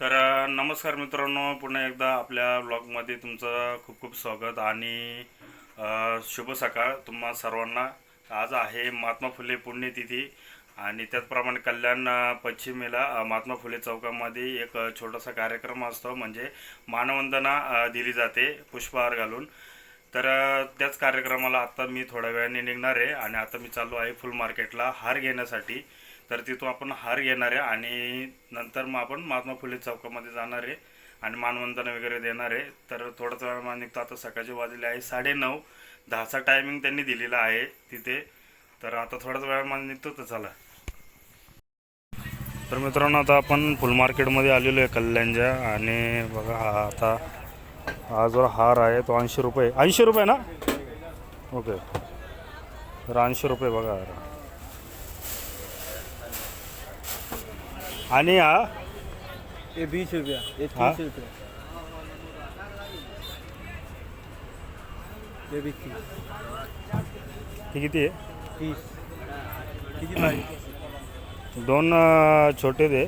तर नमस्कार मित्रांनो. पुन्हा एकदा आपल्या ब्लॉगमध्ये तुमचं खूप खूप स्वागत आणि शुभ सकाळ तुम्हा सर्वांना. आज आहे महात्मा फुले पुण्यतिथी आणि त्याचप्रमाणे कल्याण पश्चिमेला महात्मा फुले चौकामध्ये एक छोटासा कार्यक्रम असतो. म्हणजे मानवंदना दिली जाते पुष्पहार घालून. तर त्याच कार्यक्रमाला आत्ता मी थोड्या वेळाने निघणार आहे आणि आता मी चाललो आहे फुल मार्केटला हार घेण्यासाठी. तर तिथून आपण हार घेणार आहे आणि नंतर मग आपण महात्मा फुले चौकामध्ये जाणार आहे आणि मानवंदना वगैरे देणार आहे. तर थोडासा वेळ निघतो. आता सकाळचे वाजले आहे साडेनऊ. दहाचा टायमिंग त्यांनी दिलेला आहे तिथे. तर आता थोड्याच वेळामध्ये निघतो तर चला. तर मित्रांनो आता आपण फुल मार्केटमध्ये आलेलो आहे कल्याणच्या. आणि बघा हा आता हा जो हार आहे तो ऐंशी रुपये. ऐंशी रुपये ना? ओके. तर ऐंशी रुपये बघा. आणि हा? ये बीस रुपया. ये हाँ? तीस रुपया. ये भी तीस. हे किती आहे? तीस. किती पाहिजे दोन अं, छोटे दे.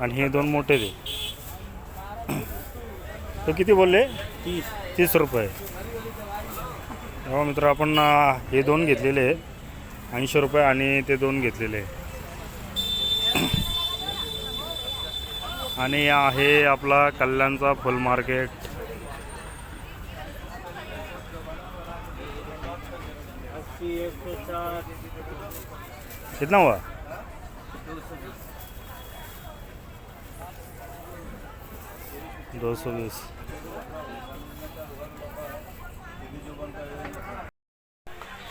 आणि हे दोन मोठे दे. तो किती बोलले? तीस. तीस रुपये. हो मित्र आपण अं, हे दोन घेतलेले आहे ऐंशी रुपये आणि ते दोन घेतलेले. आणि आहे आपला कल्याणचा फुल मार्केट. कितना हुआ? दो सौ बीस.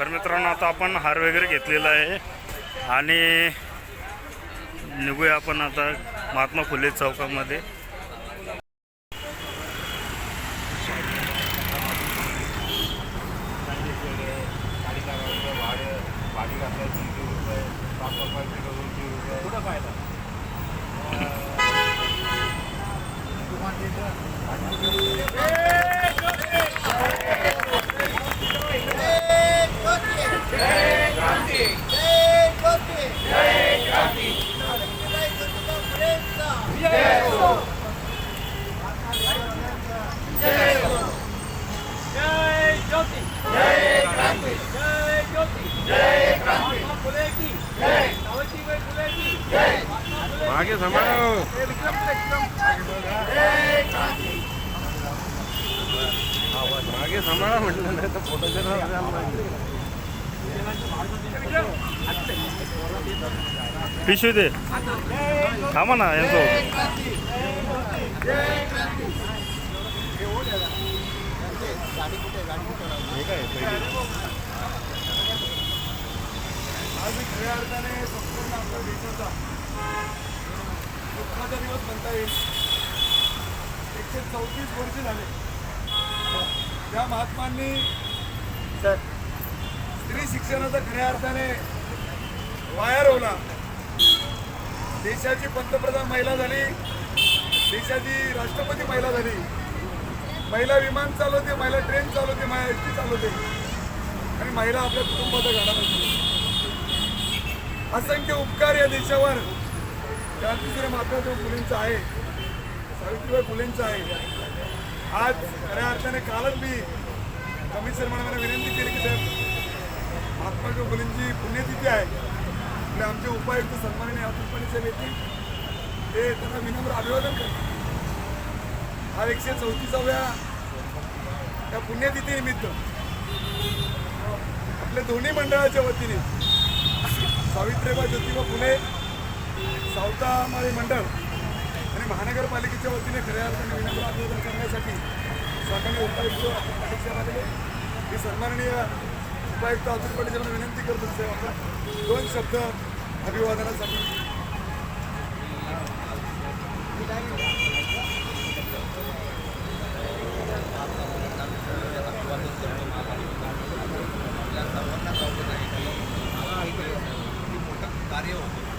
तर मित्रांनो आता आपण हार वगैरे घेतलेला आहे. आणि निघूया आपण आता महात्मा फुले चौकामध्ये. जय ज्योति जय क्रांति जय ज्योति जय क्रांति फुले की जय सावित्रीबाई फुले की जय मागे सांभाळ विक्रम विक्रम जय क्रांति मागे सांभाळा म्हटलं नाही तर फोटोचे पिशवी दे थांबा ना यांचं खऱ्या अर्थाने संपूर्ण आपल्या देशाचा दुःखाचा दिवस म्हणता येईल एकशे चौतीस वर्ष झाले. त्या महात्मांनी सर स्त्री शिक्षणाचा खऱ्या अर्थाने वाया रोवला. देशाची पंतप्रधान महिला झाली देशाची राष्ट्रपती महिला झाली. महिला विमान चालवते महिला ट्रेन चालवते महिला एस टी चालवते. आणि महिला आपल्या कुटुंबाचा गाडा बनते असंख्य उपकार या देशावर. क्रांतीसूर्य मातृत्व मुलींचा आहे. सावित्रीबाई फुलेंचा आहे. आज खऱ्या अर्थाने कालच मी कमिशनर मॅडमांना विनंती केली की साहेब महात्मा मुलींची पुण्यतिथी आहे. आपले आमचे उपायुक्त सन्माननीय अतुलपणे साहेब ते त्यांना विनम्र अभिवादन करतात हा एकशे चौतीसाव्या त्या पुण्यतिथीनिमित्त आपल्या दोन्ही मंडळाच्या वतीने सावित्रीबाई ज्योतिबा फुले सावतामाळी मंडळ आणि महानगरपालिकेच्या वतीने खऱ्या अर्थाने विनम्र अभिवादन करण्यासाठी स्वागताने उपायुक्त अतुल पाटील साहेब सन्माननीय उपायुक्त अतुल पाटील साहेबांना विनंती करतो साहेब दोन शब्द अभिवादनासाठी कार्य होतं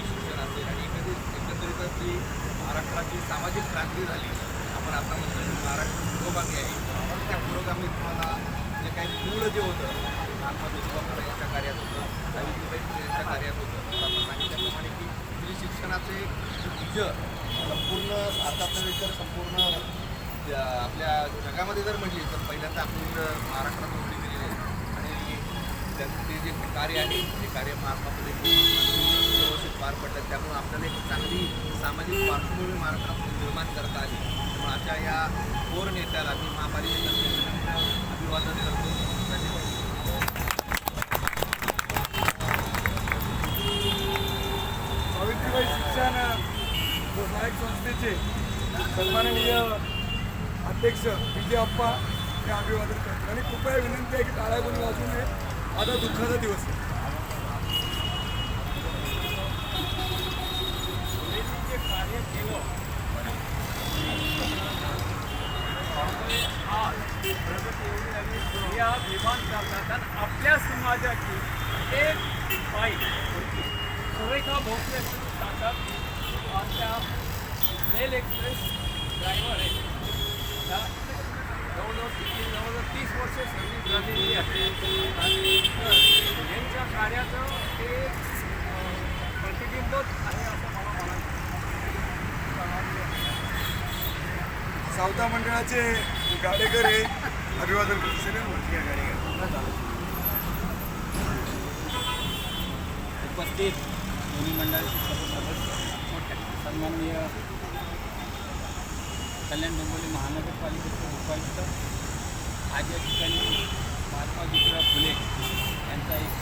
शिक्षण असेल आणि एकंदरीत आपली महाराष्ट्राची सामाजिक क्रांती झाली आपण आता म्हणतो महाराष्ट्र पुरोगामी आहे. त्या पुरोगामी तुम्हाला जे काही मूळ जे होतं महात्मा ज्योतिबा फुले यांच्या कार्यात होतं सावित्रीबाई फुले यांच्या कार्यात होतं. तर आपण सांगितल्याप्रमाणे शिक्षणाचे बीज संपूर्ण भारतात नव्हे तर संपूर्ण आपल्या जगामध्ये जर म्हटली तर पहिल्यांदा आपण महाराष्ट्रात उघडी गेलेली आहे. आणि त्यांचे ते जे कार्य आहे ते कार्य महात्मा फुले व्यवस्थित पार पडलं. त्यामुळे आपल्याला एक चांगली सामाजिक पार्श्वभूमी महाराष्ट्रात निर्माण करता आली. त्यामुळे अशा या थोर नेत्याला मी महापालिकेतर्फे अभिवादन करतो सावित्रीबाई शिक्षण नायक संस्थेचे सन्माननीय अध्यक्ष विजय अप्पा हे अभिवादन करतात. आणि कृपया विनंती आहे की टाळ्या कोणी वाजू नये आता दुःखाचा दिवस आहे. कार्य केलं आज प्रगती एवढी लागली या विमान करतात आपल्या समाजाची एक बाई होती सुरेखा भोसले सांगतात आमच्या मेल एक्सप्रेस ड्रायव्हर आहे त्या जवळजवळ किती जवळजवळ तीस वर्ष सर्व्हिस झालेली आहे आणि तर यांच्या कार्याचं ते प्रतिबिंबच आहे असं मला म्हणायचं सावता मंडळाचे गाडेकर हे अभिवादन करतो सगळे म्हणते या गाडेकर. उपस्थित दोन्ही मंडळाचे सर्व सदस्य सन्माननीय कल्याण डोंबिवली महानगरपालिकेचे उपायुक्त आज या ठिकाणी महात्मा ज्योतिराव फुले यांचा एक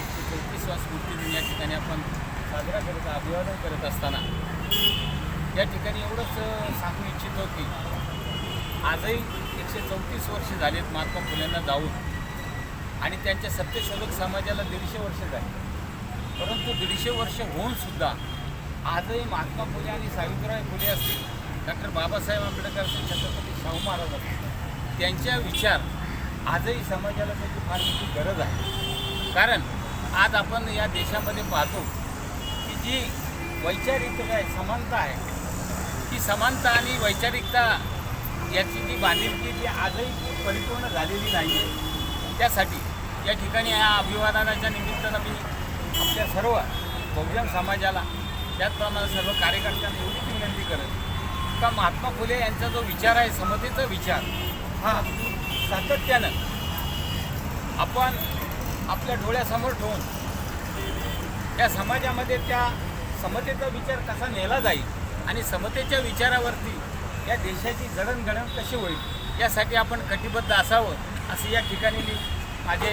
एकशे चौतीसवा स्मृतिदिन या ठिकाणी आपण साजरा करत अभिवादन करत असताना. या ठिकाणी एवढंच सांगू इच्छितो की आजही एकशे चौतीस वर्ष झालेत महात्मा फुलेंना जाऊन. आणि त्यांच्या सत्यशोधक समाजाला दीडशे वर्ष झाली. परंतु दीडशे वर्ष होऊन सुद्धा आजही महात्मा फुले आणि सावित्रीबाई फुले असतील डॉक्टर बाबासाहेब आंबेडकर असतील छत्रपती शाहू महाराज असतील त्यांच्या विचार आजही समाजाला त्याची फार मोठी गरज आहे. कारण आज आपण या देशामध्ये पाहतो की जी वैचारिकता आहे समानता आहे ती समानता आणि वैचारिकता याची जी बांधिलकी जी आजही परिपूर्ण झालेली नाही आहे त्यासाठी या ठिकाणी या अभिवादनाच्या निमित्तानं मी आपल्या सर्व बहुजन समाजाला त्याचप्रमाणे सर्व कार्यकर्त्यांना एवढीच विनंती करत का महात्मा फुले यांचा जो विचार आहे समतेचा विचार हा सातत्यानं आपण आपल्या डोळ्यासमोर ठेवून त्या समाजामध्ये त्या समतेचा विचार कसा नेला जाईल आणि समतेच्या विचारावरती या देशाची जडणघडण कशी होईल यासाठी आपण कटिबद्ध असावं असं या ठिकाणी मी माझे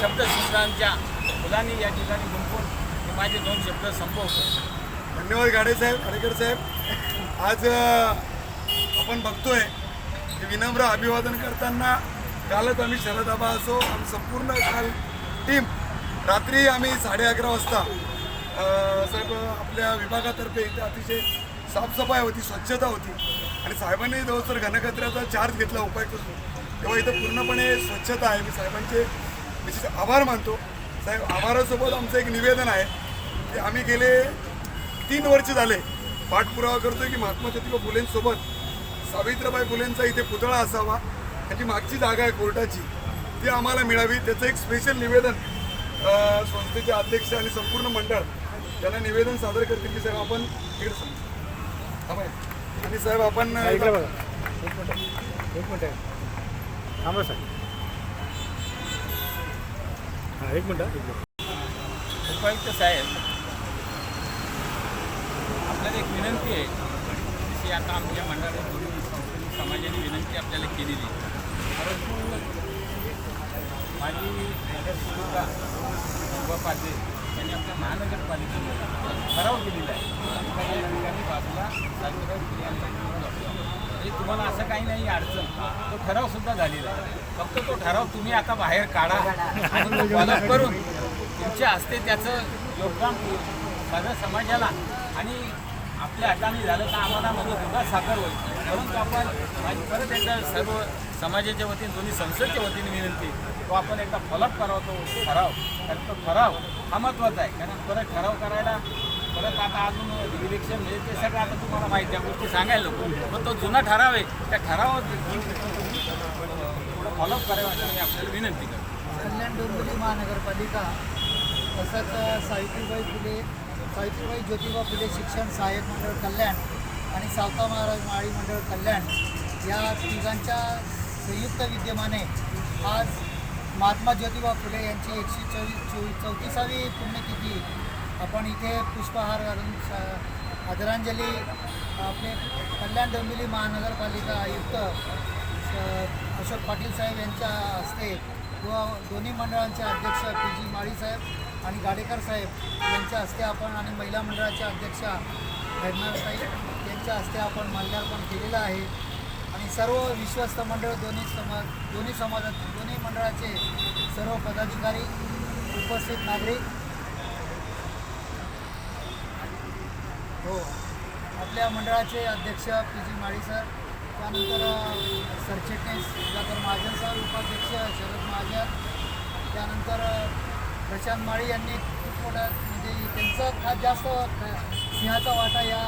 शब्दसूत्रांच्या मुलांनी या ठिकाणी गुंपून मी माझे दोन शब्द संपवतो. धन्यवाद गाडे साहेब गाडेकर साहेब. आज आपण बघतोय की विनम्र अभिवादन करताना कालच आम्ही शरद आबा असो आम्ही संपूर्ण काल टीम रात्री आम्ही साडे अकरा वाजता साहेब आपल्या विभागातर्फे इथे अतिशय साफसफाई होती स्वच्छता होती. आणि साहेबांनी जो तर घनकचऱ्याचा चार्ज घेतला उपायुक्त तेव्हा इथं पूर्णपणे स्वच्छता आहे. मी साहेबांचे विशेष आभार मानतो. साहेब आभारासोबत आमचं एक निवेदन आहे की आम्ही गेले तीन वर्ष झाले पाठपुरावा करतोय की महात्मा ज्योतिबा फुलेंसोबत. सावित्रीबाई फुलेंचा इथे पुतळा असावा त्याची मागची जागा आहे कोर्टाची. ती आम्हाला मिळावी. त्याचं एक स्पेशल निवेदन संस्थेचे अध्यक्ष आणि संपूर्ण मंडळ त्यांना निवेदन सादर करतील की साहेब आपण इकडे सांगतो आणि साहेब आपण इकडे बघा. एक मिनिट एक मिनिट. थांबा सर हां एक मिनिट एक मिनिट उपायुक्त साहेब आपल्याला एक विनंती आहे. जशी आता आमच्या मंडळाने समाजाने विनंती आपल्याला केलेली आहे. परंतु माझी नगरसेविका शोभा पाटील यांनी आपल्या महानगरपालिकेमध्ये ठराव केलेला आहे. बाजूला म्हणजे तुम्हाला असं काही नाही अडचण. तो ठराव सुद्धा झालेला आहे. फक्त तो ठराव तुम्ही आता बाहेर काढा. आणि फॉलोअप करून तुमच्या हस्ते त्याचं योगदान माझ्या समाजाला आणि आपल्या हाताने झालं तर आम्हाला म्हणजे सुद्धा साखर होईल. परंतु आपण माझी परत एकदा सर्व समाजाच्या वतीने दोन्ही संसदच्या वतीने विनंती तो आपण एकदा फॉलोअप करावा तो ठराव. कारण तो ठराव हा महत्त्वाचा आहे. कारण परत ठराव करायला परत आता अजून इलेक्शन म्हणजे ते सगळं आता तुम्हाला माहिती आहे. गोष्टी सांगायला नको. पण तो जुना ठराव आहे त्या ठरावावर थोडं फॉलोअप करावं असं मी आपल्याला विनंती करतो. कल्याण डोंबिवली महानगरपालिका तसंच सावित्रीबाई फुले सावित्रीबाई ज्योतिबा फुले शिक्षण सहाय्यक मंडळ कल्याण आणि सावता महाराज माळी मंडळ कल्याण या तिघांच्या संयुक्त विद्यमाने आज महात्मा ज्योतिबा फुले यांची एकशे चोवीस चोवीस चौतीसावी पुण्यतिथी. आपण इथे पुष्पहार घालून आदरांजली आपले कल्याण डोंबिवली महानगरपालिका आयुक्त अशोक पाटील साहेब यांच्या हस्ते व दोन्ही मंडळांचे अध्यक्ष पी जी माळी साहेब आणि गाडेकर साहेब यांच्या हस्ते आपण आणि महिला मंडळाच्या अध्यक्षा साहेब यांच्या हस्ते आपण माल्यार्पण केलेलं आहे. आणि सर्व विश्वस्त मंडळ दोन्ही समाज दोन्ही समाजात दोन्ही मंडळाचे सर्व पदाधिकारी उपस्थित नागरिक. हो. आपल्या मंडळाचे अध्यक्ष पी जी माळी सर. त्यानंतर सरचिटणीस सुधाकर महाजन सर उपाध्यक्ष शरद महाजन. त्यानंतर प्रशांत माळी यांनी खूप मोठा म्हणजे त्यांचा खास जास्त सिंहाचा वाटा या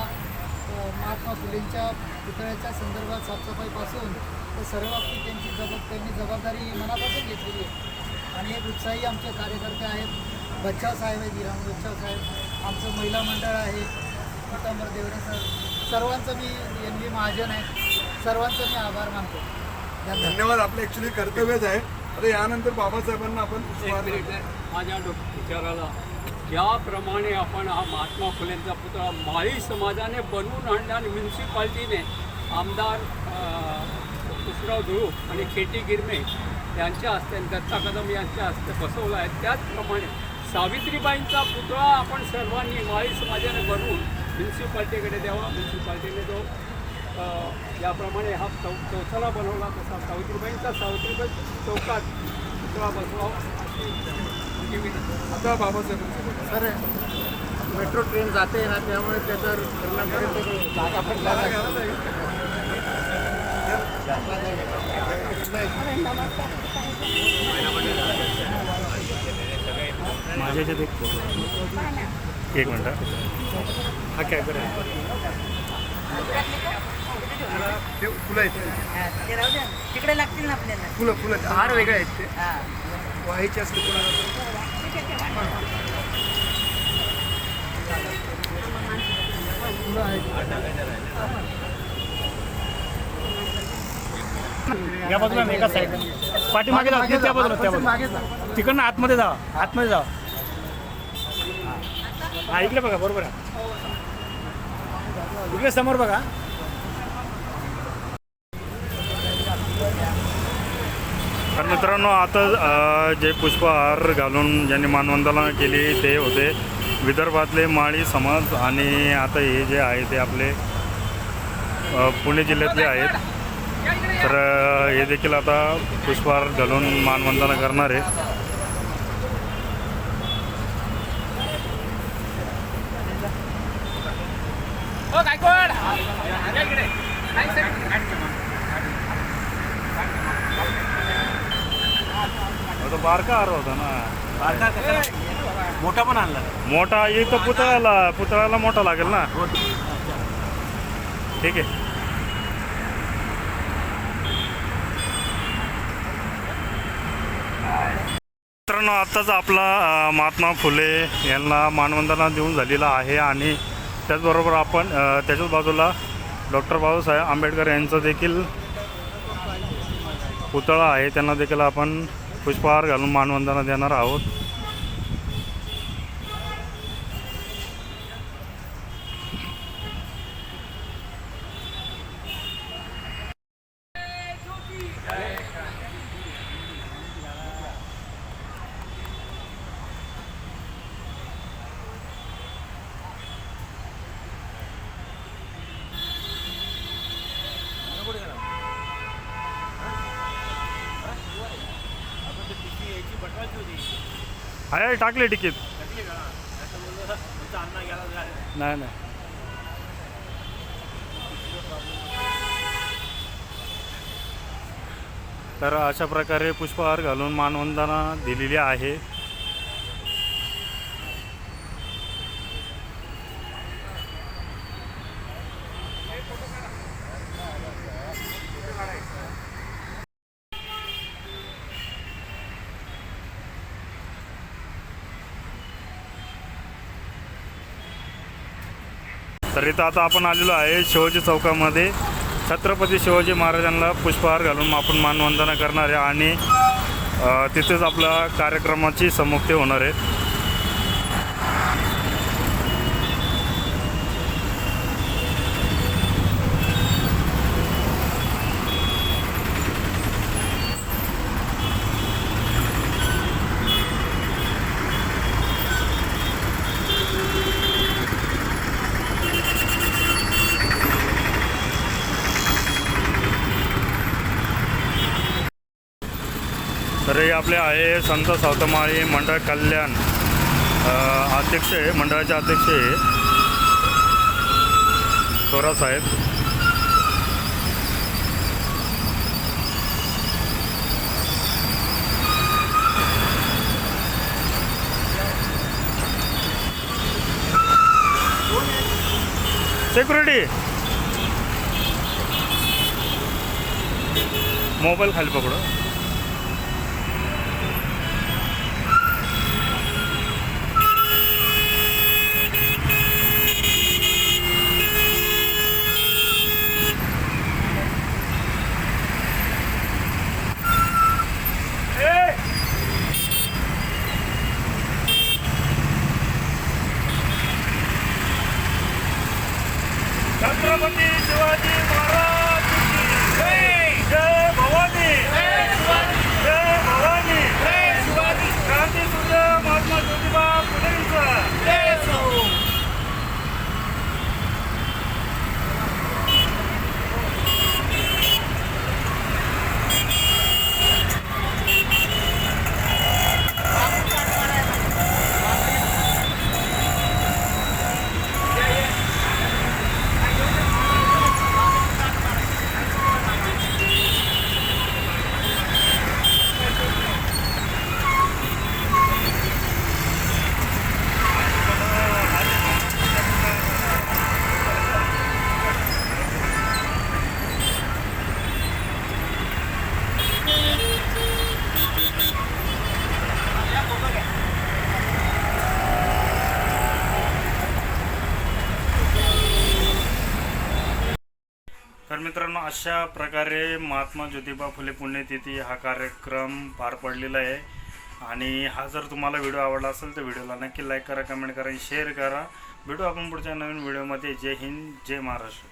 महात्मा फुलेंच्या पुतळ्याच्या संदर्भात साफसफाईपासून तर सर्व बाबतीत त्यांची जबाब त्यांनी जबाबदारी मनापासून घेतलेली आहे. आणि एक उत्साही आमचे कार्यकर्ते आहेत. बच्चाव साहेब आहेत हिराम बच्चाव साहेब. आमचं महिला मंडळ आहे. पितांबर देवरे सर. सर्वांचं मी एन व्ही महाजन आहे. सर्वांचं मी आभार मानतो. धन्यवाद. धन्यवाद. आपलं ॲक्च्युली कर्तव्यच आहे. आता यानंतर बाबासाहेबांना आपण माझ्या डोक- विचाराला ज्याप्रमाणे आपण हा महात्मा फुलेंचा पुतळा माळी समाजाने बनवून आणला आणि म्युन्सिपाल्टीने आमदार कृष्णराव धुळूप आणि खेटी गिरमे यांच्या हस्ते आणि दत्ता कदम यांच्या हस्ते बसवला आहे. त्याचप्रमाणे सावित्रीबाईंचा पुतळा आपण सर्वांनी माळी समाजाने बनवून म्युन्सिपाल्टीकडे द्यावा म्युन्सिपाल्टीने जो याप्रमाणे हा चौ चौथाला बनवला तसा सावित्रीबाईंचा सावित्रीबाई चौकात पुतळा बसवावा आता बाबासाहेबांचं सर मेट्रो ट्रेन जाते ना त्यामुळे त्याचा परिणाम करेल जागा पण माझ्या याच्यात एक फोटो एक मिनटं हा. कॅमेरा आहे. ते फुलं आहेत. तिकडे लागतील ना आपल्याला. फुलं फुलं हार वेगळे आहेत ते. हा. व्हायचे असले कोणाला या बाजूला नाही एका साईड पाठीमागे नाही, त्या बाजूला त्या बाजूला. तिकडनं आतमध्ये जावा आतमध्ये जावा हा इकडे बघा बरोबर आहे. इकडे समोर बघा. मित्रांनो आता जे पुष्पहार घालून ज्यांनी मानवंदना केली ते होते विदर्भातले माळी समाज आणि आता हे जे आहे ते आपले पुणे जिल्ह्यातले आहेत. तर हे देखील आता पुष्पहार घालून मानवंदना करणार आहे हो गायकवाड या इकडे. नाही, सर. आता बारका हार होता ना. मोठा पण आणला. मोठा इथं पुतळ्याला पुतळ्याला मोठा लागेल ना. ठीक आहे. मित्रांनो आत्ताच आपला अ, महात्मा फुले यांना मानवंदना देऊन झालेला आहे आणि त्याचबरोबर आपण अ, त्याच्याच बाजूला डॉक्टर बाबासाहेब आंबेडकर यांचं देखील पुतळा आहे. त्यांना देखील आपण पुष्पहार घालून मानवंदना देणार आहोत आहे टाकले तिकीट नाही नाही. तर अशा प्रकारे पुष्पहार घालून मानवंदना दिलेली आहे. तर इथं आता आपण आलेलो आहे शिवाजी चौकामध्ये. छत्रपती शिवाजी महाराजांना पुष्पहार घालून आपण मानवंदना करणार आहे आणि तिथेच आपल्या कार्यक्रमाची समुक्ती होणार आहे. तर हे आपले आहे संत सावतमाळी मंडळ कल्याण अध्यक्ष आहे मंडळाचे अध्यक्ष आहे. थोरा साहेब. सिक्युरिटी मोबाईल खाली पकडो छत्रपती शिवाजी महाराज जय जय भवानी जय भवानी क्रांती सूर्य महात्मा ज्योतिबा फुलेंचा तर मित्रांनो अशा प्रकारे महात्मा ज्योतिबा फुले पुण्यतिथी हा कार्यक्रम पार पडलेला आहे. आणि हा जर तुम्हाला व्हिडिओ आवडला असेल तर व्हिडिओला नक्की लाईक करा कमेंट करा शेअर करा. भेटू आपण पुढच्या नवीन व्हिडिओमध्ये. जय हिंद जय महाराष्ट्र.